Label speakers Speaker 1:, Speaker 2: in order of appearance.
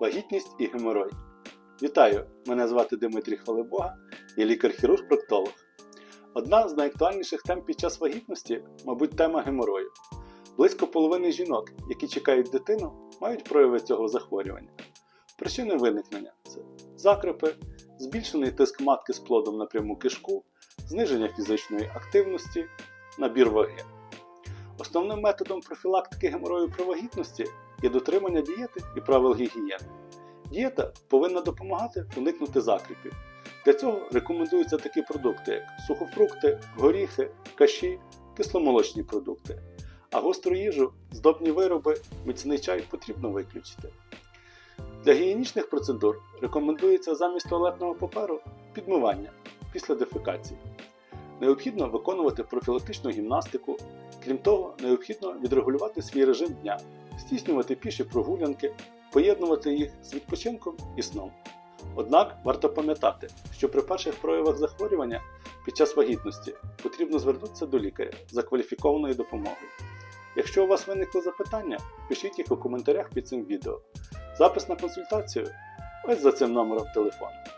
Speaker 1: вагітність і геморой. Вітаю! Мене звати Дмитрій Хвалебога, я лікар-хірург-проктолог. Одна з найактуальніших тем під час вагітності, мабуть, тема геморою. Близько половини жінок, які чекають дитину, мають прояви цього захворювання. Причини виникнення це закрепи, збільшений тиск матки з плодом на пряму кишку, зниження фізичної активності, набір ваги. Основним методом профілактики геморою при вагітності є дотримання дієти і правил гігієни. Дієта повинна допомагати уникнути закріпів. Для цього рекомендуються такі продукти, як сухофрукти, горіхи, каші, кисломолочні продукти. А гостру їжу, здобні вироби, міцний чай потрібно виключити. Для гігієнічних процедур рекомендується замість туалетного паперу підмивання після дефекації. Необхідно виконувати профілактичну гімнастику, крім того, необхідно відрегулювати свій режим дня, здійснювати піші прогулянки, поєднувати їх з відпочинком і сном. Однак варто пам'ятати, що при перших проявах захворювання під час вагітності потрібно звернутися до лікаря за кваліфікованою допомогою. Якщо у вас виникли запитання, пишіть їх у коментарях під цим відео. Запис на консультацію ось за цим номером телефону.